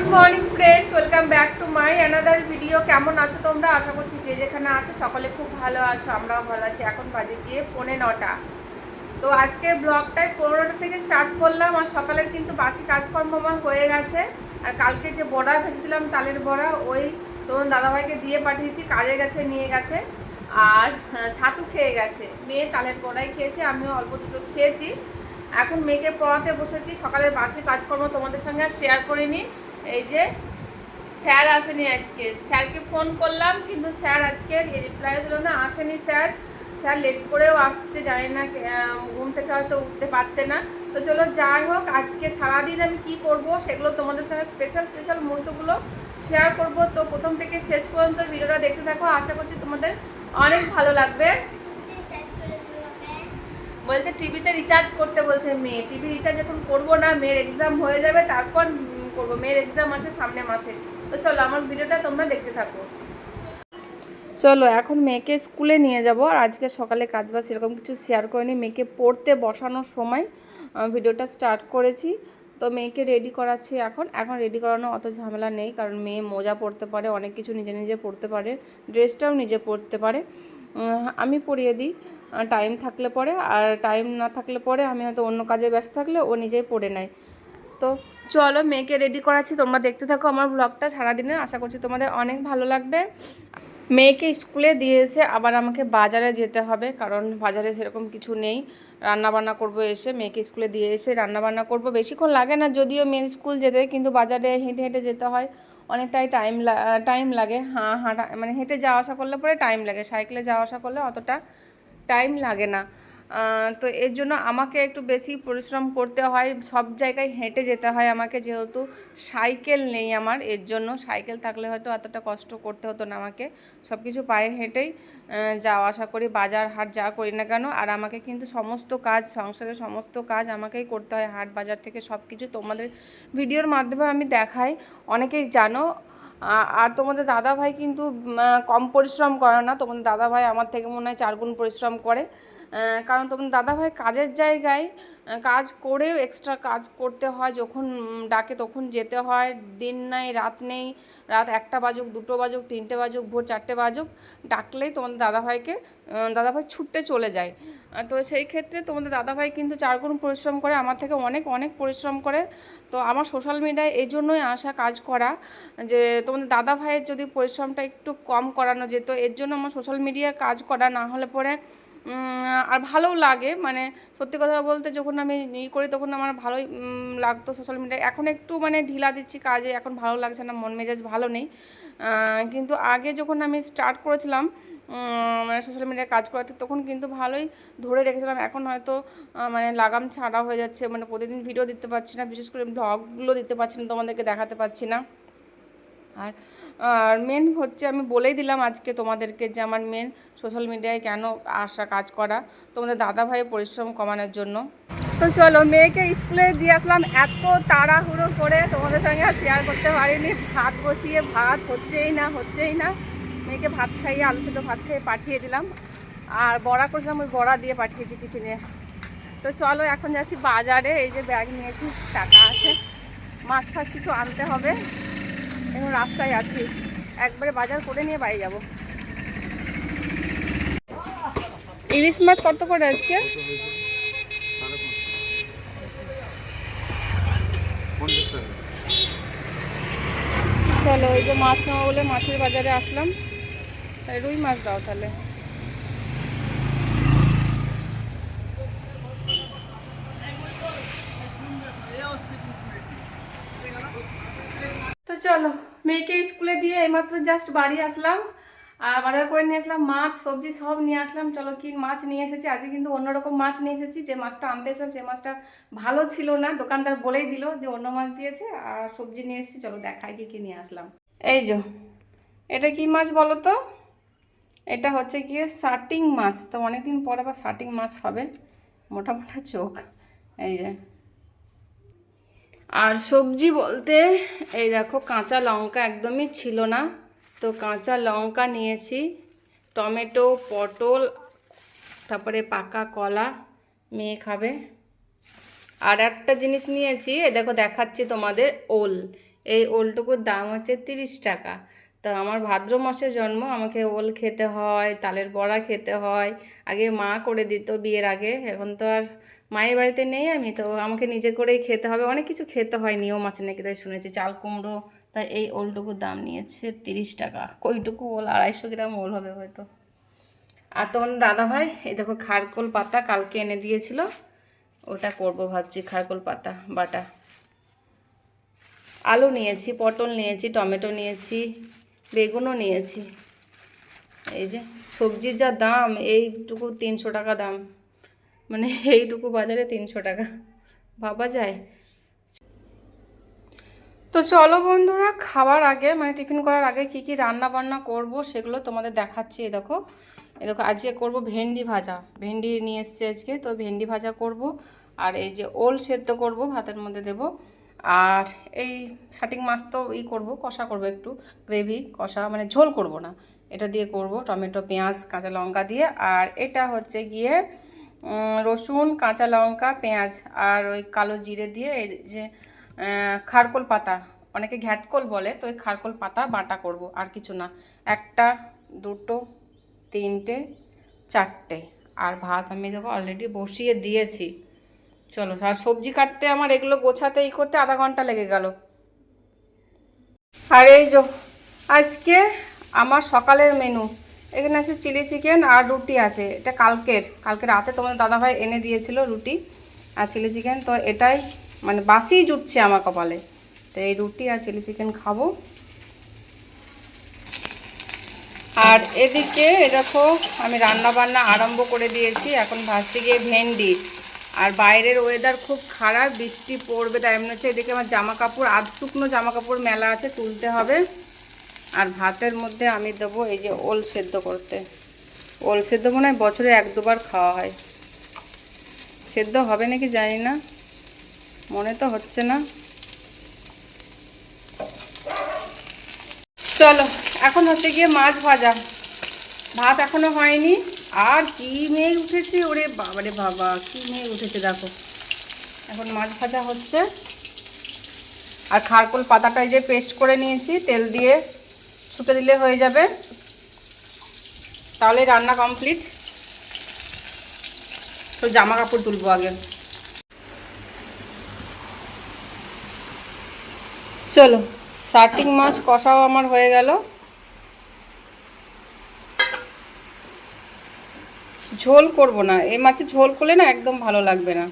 Good morning friends welcome back to my another video কেমন আছো তোমরা? আশা করছি যে যেখানে আছো সকলে খুব ভালো আছো, আমরাও ভালো আছি। এখন বাজে গিয়ে পৌনে নটা। তো আজকে ব্লগটায় পনেরোটা থেকে স্টার্ট করলাম, আর সকালের কিন্তু বাসি কাজকর্ম আমার হয়ে গেছে। আর কালকে যে বড়া ভেজেছিলাম, তালের বড়া, ওই তোমার দাদাভাইকে দিয়ে পাঠিয়েছি, কাজে গেছে, নিয়ে গেছে। আর ছাতু খেয়ে গেছে। মেয়ে তালের বড়াই খেয়েছে, আমিও অল্প দুটো খেয়েছি। এখন মেয়েকে পড়াতে বসেছি, সকালের বাসি কাজকর্ম তোমাদের সঙ্গে আর শেয়ার করিনি। এই যে স্যার আসেনি আজকে। স্যারকে ফোন করলাম, কিন্তু স্যার আজকে রিপ্লাই দিল না, আসেনি স্যার। স্যার লেট করেও আসছে, জানি না ঘুম থেকে হয়তো উঠতে পারছে না। তো চলো যাই হোক, আজকে সারাদিন আমি কি করব সেগুলো তোমাদের সঙ্গে স্পেশাল স্পেশাল মুহূর্তগুলো শেয়ার করব। তো প্রথম থেকে শেষ পর্যন্ত ভিডিওটা দেখতে থাকো। আশা করছি তোমাদের অনেক ভালো লাগবে। বলছে টিভিতে রিচার্জ করতে বলছে মেয়ে। টিভি রিচার্জ এখন করব না, মেয়ের এক্সাম হয়ে যাবে, তারপর করব। মেয়ের এক্সাম আছে, সামনে মাসে। তো চলো, আমার ভিডিওটা তোমরা দেখতে থাকো। চলো, এখন মেয়েকে স্কুলে নিয়ে যাব। আর আজকে সকালে কাজ বাজ সেরকম কিছু শেয়ার করে করিনি। মেয়েকে পড়তে বসানোর সময় ভিডিওটা স্টার্ট করেছি। তো মেয়েকে রেডি করাচ্ছি এখন। এখন রেডি করানো অত ঝামেলা নেই, কারণ মেয়ে মোজা পড়তে পারে, অনেক কিছু নিজে নিজে পড়তে পারে ড্রেসটাও নিজে পরতে পারে। আমি পরিয়ে দিই টাইম থাকলে পরে। আর টাইম না থাকলে পরে আমি হয়তো অন্য কাজে ব্যস্ত থাকলে ও নিজেই পড়ে নেয়। তো চলো, মেয়েকে রেডি করাচ্ছি। তোমরা দেখতে থাকো আমার ব্লগটা সারাদিনে আশা করছি তোমাদের অনেক ভালো লাগবে। মেয়েকে স্কুলে দিয়ে এসে আবার আমাকে বাজারে যেতে হবে, কারণ বাজারে সেরকম কিছু নেই। রান্না বান্না করব এসে, মেয়েকে স্কুলে দিয়ে এসে রান্না বান্না করব। বেশিক্ষণ লাগে না, যদিও মেয়ের স্কুল যেতে কিন্তু বাজারে হেঁটে হেঁটে যেতে হয়। অনেকটাই টাইম টাইম লাগে। হাঁ, হাঁটা মানে হেঁটে যাওয়া আসা করলে পরে টাইম লাগে। সাইকেলে যাওয়া আসা করলে অতটা টাইম লাগে না। তো এর জন্য আমাকে একটু বেশি পরিশ্রম করতে হয়। সব জায়গায় হেঁটে যেতে হয় আমাকে, যেহেতু সাইকেল নেই আমার, এর জন্য সাইকেল থাকলে হয়তো এতটা কষ্ট করতে হতো না আমাকে। সব কিছু পায়ে হেঁটেই যাওয়া আসা করি, বাজার হাট যা করি না কেন, আর আমাকে কিন্তু সমস্ত কাজ, সংসারের সমস্ত কাজ আমাকেই করতে হয়। হাট বাজার থেকে সব কিছু তোমাদের ভিডিওর মাধ্যমে আমি দেখাই। অনেকেই জানো আর তোমাদের দাদা ভাই কিন্তু কম পরিশ্রম করে না। তোমাদের দাদা ভাই আমার থেকে মনে হয় চারগুণ পরিশ্রম করে। কারণ তোমাদের দাদাভাই কাজের জায়গায় কাজ করেও এক্সট্রা কাজ করতে হয়, যখন ডাকে তখন যেতে হয়। দিন নাই, রাত নেই, রাত একটা বাজুক, দুটো বাজুক, তিনটে বাজুক, ভোর চারটে বাজুক, ডাকলেই তোমাদের দাদাভাইকে দাদাভাই ছুটতে চলে যায়। তো সেই ক্ষেত্রে তোমাদের দাদাভাই কিন্তু চারগুণ পরিশ্রম করে, আমার থেকে অনেক অনেক পরিশ্রম করে। তো আমার সোশ্যাল মিডিয়ায় এই জন্যই আসা কাজ করা, যে তোমাদের দাদা ভাইয়ের যদি পরিশ্রমটা একটু কম করানো যেত, এর জন্য আমার সোশ্যাল মিডিয়ায় কাজ করা না হলে পরে আর ভালোও লাগে। মানে সত্যি কথা বলতে যখন আমি ই করি তখন আমার ভালোই লাগতো সোশ্যাল মিডিয়ায় এখন একটু মানে ঢিলা দিচ্ছি কাজে, এখন ভালো লাগছে না, মন মেজাজ ভালো নেই। কিন্তু আগে যখন আমি স্টার্ট করেছিলাম মানে সোশ্যাল মিডিয়ায় কাজ করাতে, তখন কিন্তু ভালোই ধরে রেখেছিলাম। এখন হয়তো মানে লাগাম ছাড়া হয়ে যাচ্ছে। মানে প্রতিদিন ভিডিও দিতে পারছি না, বিশেষ করে ব্লগগুলো দিতে পারছি না, তোমাদেরকে দেখাতে পারছি না। আর আর মেন হচ্ছে আমি বলেই দিলাম আজকে তোমাদেরকে যে আমার মেন সোশ্যাল মিডিয়ায় কেন আসা কাজ করা, তোমাদের দাদা ভাইয়ের পরিশ্রম কমানোর জন্য। তো চলো, মেয়েকে স্কুলে দিয়ে আসলাম, এত তাড়াহুড়ো করে তোমাদের সঙ্গে আর শেয়ার করতে পারিনি। ভাত বসিয়ে, ভাত হচ্ছেই না হচ্ছেই না। মেয়েকে ভাত খাইয়ে, আলু সেদ্ধ ভাত খাইয়ে পাঠিয়ে দিলাম। আর বড়া করেছিলাম, ওই বড়া দিয়ে পাঠিয়েছি টিফিনে। তো চলো, এখন যাচ্ছি বাজারে, এই যে ব্যাগ নিয়েছি, টাকা আছে। মাছ ফাছ কিছু আনতে হবে। এখন রাস্তায় আছি। একবারে বাজার করে নিয়ে বাড়ি যাব। ইলিশ মাছ কত করে আজকে? চলো ওই যে মাছ নেওয়া বলে মাছের বাজারে আসলাম। তাই রুই মাছ দাও তাহলে। তো চলো মেয়েকে স্কুলে দিয়ে এইমাত্র জাস্ট বাড়ি আসলাম, আর বাজার করে নিয়ে আসলাম, মাছ, সবজি সব নিয়ে আসলাম। চলো কি মাছ নিয়ে এসেছি? আজকে কিন্তু অন্যরকম মাছ নিয়ে এসেছি। যে মাছটা আনতে এসেছিলাম সেই মাছটা ভালো ছিল না। দোকানদার বলেই দিল যে অন্য মাছ দিয়েছে, আর সবজি নিয়ে এসেছি। চলো দেখাই কি কি নিয়ে আসলাম। এই যো, এটা কি মাছ বলো তো? এটা হচ্ছে গিয়ে সাটিং মাছ। তো অনেকদিন পর আবার সাটিং মাছ হবে। মোটা মোটা চোখ। এই যে আর সবজি বলতে, এই দেখো কাঁচা লঙ্কা একদমই ছিল না। তো কাঁচা লঙ্কা নিয়েছি, টমেটো, পটল, তারপরে পাকা কলা, মেয়ে খাবে। আর একটা জিনিস নিয়েছি, এই দেখো দেখাচ্ছি তোমাদের ওল। এই ওলটুকুর দাম হচ্ছে তিরিশ টাকা। তো আমার ভাদ্র মাসে জন্ম, আমাকে ওল খেতে হয়, তালের বড়া খেতে হয়। আগে মা করে দিত বিয়ের আগে, এখন তো আর মায়ের বাড়িতে নেই আমি, তো আমাকে নিজে করেই খেতে হবে। অনেক কিছু খেতে হয়, নিয়ম আছে নাকি তাই শুনেছি। চাল কুমড়ো, তাই এই ওলটুকুর দাম নিয়েছে তিরিশ টাকা। কইটুকু ওল, আড়াইশো গ্রাম ওল হবে হয়তো। আর তখন দাদা ভাই, এই দেখো খারকোল পাতা কালকে এনে দিয়েছিল। ওটা করব ভাবছি, খারকোল পাতা, বাটা। আলু নিয়েছি, পটল নিয়েছি, টমেটো নিয়েছি, বেগুনও নিয়েছি। এই যে সবজির যা দাম, এইটুকু তিনশো টাকা দাম। মানে এইটুকু বাজারে তিনশো টাকা। ভাবা যায়। তো চলো বন্ধুরা খাবার আগে মানে টিফিন করার আগে কি কি রান্না বান্না করব সেগুলো তোমাদের দেখাচ্ছি দেখো। এই দেখো, আজকে করব ভেন্ডি ভাজা। ভেন্ডি নিয়ে এসছি আজকে, তো ভেন্ডি ভাজা করব। আর এই যে ওল সেদ্ধ করব, ভাতের মধ্যে দেব। আর এই শাটিং মাছ তো ই করব, কষা করব একটু, গ্রেভি, কষা মানে ঝোল করব না। এটা দিয়ে করব টমেটো, পেঁয়াজ, কাঁচা লঙ্কা দিয়ে। আর এটা হচ্ছে গিয়ে রসুন, কাঁচা লঙ্কা, পেঁয়াজ আর ওই কালো জিরে দিয়ে এই যে খারকোল পাতা। অনেকে ঘ্যাটকোল বলে, তো ওই খারকোল পাতা বাটা করব, আর কিছু না। একটা, দুটো, তিনটে, চারটে। আর ভাত আমি দেখো অলরেডি বসিয়ে দিয়েছি। চলো, আর সবজি কাটতে আমার এগুলো গোছাতে ই করতে আধা ঘণ্টা লেগে গেল। আর এই যো, আজকে আমার সকালের মেনু এখানে আছে চিলি চিকেন আর রুটি আছে, এটা কালকের, কালকে রাতে তোমাদের দাদাভাই এনে দিয়েছিল রুটি আর চিলি চিকেন, তো এটাই মানে বাসিই জুটছে আমার কপালে। তো এই রুটি আর চিলি চিকেন খাব। আর এদিকে দেখো, আমি রান্না বান্না আরম্ভ করে দিয়েছি, এখন ভাজতে গিয়ে ভেন্ডি। আর বাইরের ওয়েদার খুব খারাপ, বৃষ্টি পড়বে, তাই মনে হচ্ছে এদিকে আমার জামা কাপড় আধ শুকনো জামা কাপড় মেলা আছে, তুলতে হবে। আর ভাতের মধ্যে আমি দেবো এই যে ওল সেদ্ধ করতে। ওল সেদ্ধ মনে হয় বছরে এক দুবার খাওয়া হয়। সেদ্ধ হবে নাকি জানি না। মনে তো হচ্ছে না। চলো, এখন হচ্ছে গিয়ে মাছ ভাজা। ভাত এখনও হয়নি। আর কি মেঘ উঠেছে ওরে বাবারে বাবা, কি মেঘ উঠেছে দেখো। এখন মাছ ভাজা হচ্ছে। আর খারকোল পাতাটা এই যে পেস্ট করে নিয়েছি তেল দিয়ে। শুকে দিলে হয়ে যাবে। তাহলে রান্না কমপ্লিট তো জামা কাপড় তুলবো আগে। চলো শার্টিং মাছ কষাও আমার হয়ে গেল। ঝোল করব না, এই মাছে ঝোল করলে না একদম ভালো লাগবে না।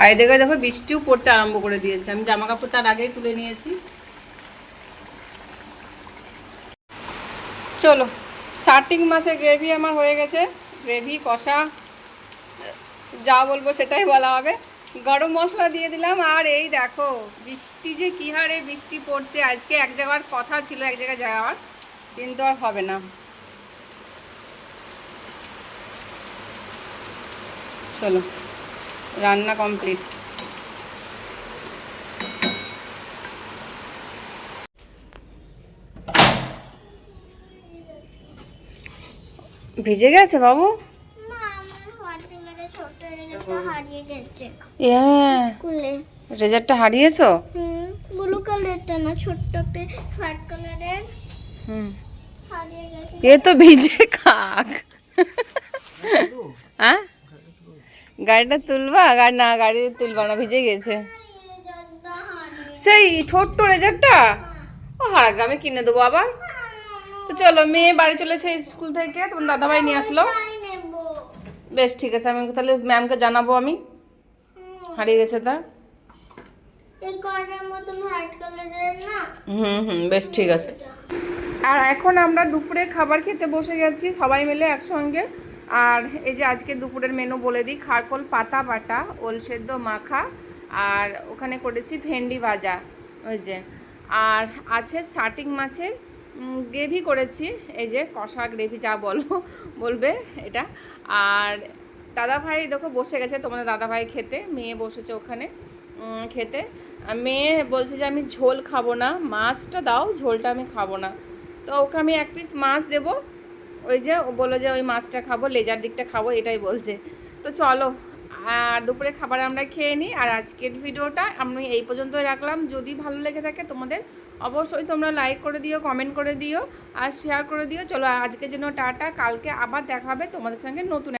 আর এদিকে দেখো বৃষ্টিও পড়তে আরম্ভ করে দিয়েছে। আমি জামা কাপড় তার আগেই তুলে নিয়েছি। চলো শার্টিং মাছের গ্রেভি আমার হয়ে গেছে। গ্রেভি কষা, যা বলব সেটাই বলা হবে। গরম মশলা দিয়ে দিলাম, আর এই দেখো, বৃষ্টি যে কী হারে বৃষ্টি পড়ছে, আজকে এক জায়গার কথা ছিল, এক জায়গায় যাওয়ার। কিন্তু আর হবে না। চলো। রান্না কমপ্লিট। ভিজে গেছে বাবু? মা আমার রেজাল্টটা হারিয়ে গেছে। হ্যাঁ। স্কুলে। রেজাল্টটা হারিয়েছো? হুম ব্লু কালারটা না ছোট্ট একটা হোয়াইট কালারের। হুম। এ তো ভিজে খাক হ্যাঁ গাড়িটা তুলবা, গাড়ি না, গাড়ি তুলবা না, ভিজে গেছে। সেই ছোট্ট রেজারটা? ও হারাগে আমি কিনে দেবো আবার। তো চলো, মেয়ে বাড়ি চলেছে স্কুল থেকে, তোমার দাদাভাই নিয়ে আসলো। বেশ, ঠিক আছে, আমি তাহলে ম্যামকে জানাব আমি। হারিয়ে গেছে তা। হুম হুম, বেশ, ঠিক আছে। আর এখন আমরা দুপুরের খাবার খেতে বসে গেছি, সবাই মিলে একসঙ্গে। আর এই যে আজকে দুপুরের মেনু বলে দিই, খারকোল, পাতা বাটা, ওল সেদ্ধ, মাখা, আর ওখানে করেছি ভেন্ডি ভাজা, ওই যে। আর আছে শাটিং মাছের গ্রেভি করেছি, এই যে কষা গ্রেভি যা বলো, বলবে এটা। আর দাদা ভাই দেখো বসে গেছে, তোমাদের দাদা ভাই খেতে, মেয়ে বসেছে ওখানে খেতে। মেয়ে বলছে যে আমি ঝোল খাব না, মাছটা দাও, ঝোলটা আমি খাব না। তো ওকে আমি এক পিস মাছ দেবো ওই যে ও বলল যে ওই মাছটা খাব, লেজার দিকটা খাব, এটাই বলছে। তো চলো, আর দুপুরে খাবার আমরা খেয়ে নিই, আর আজকের ভিডিওটা আমি এই পর্যন্তই রাখলাম। যদি ভালো লেগে থাকে তোমাদের, অবশ্যই তোমরা লাইক করে দিও কমেন্ট করে দিও, আর শেয়ার করে দিও। চলো, আজকের জন্য টাটা, কালকে আবার দেখাবে তোমাদের সঙ্গে নতুন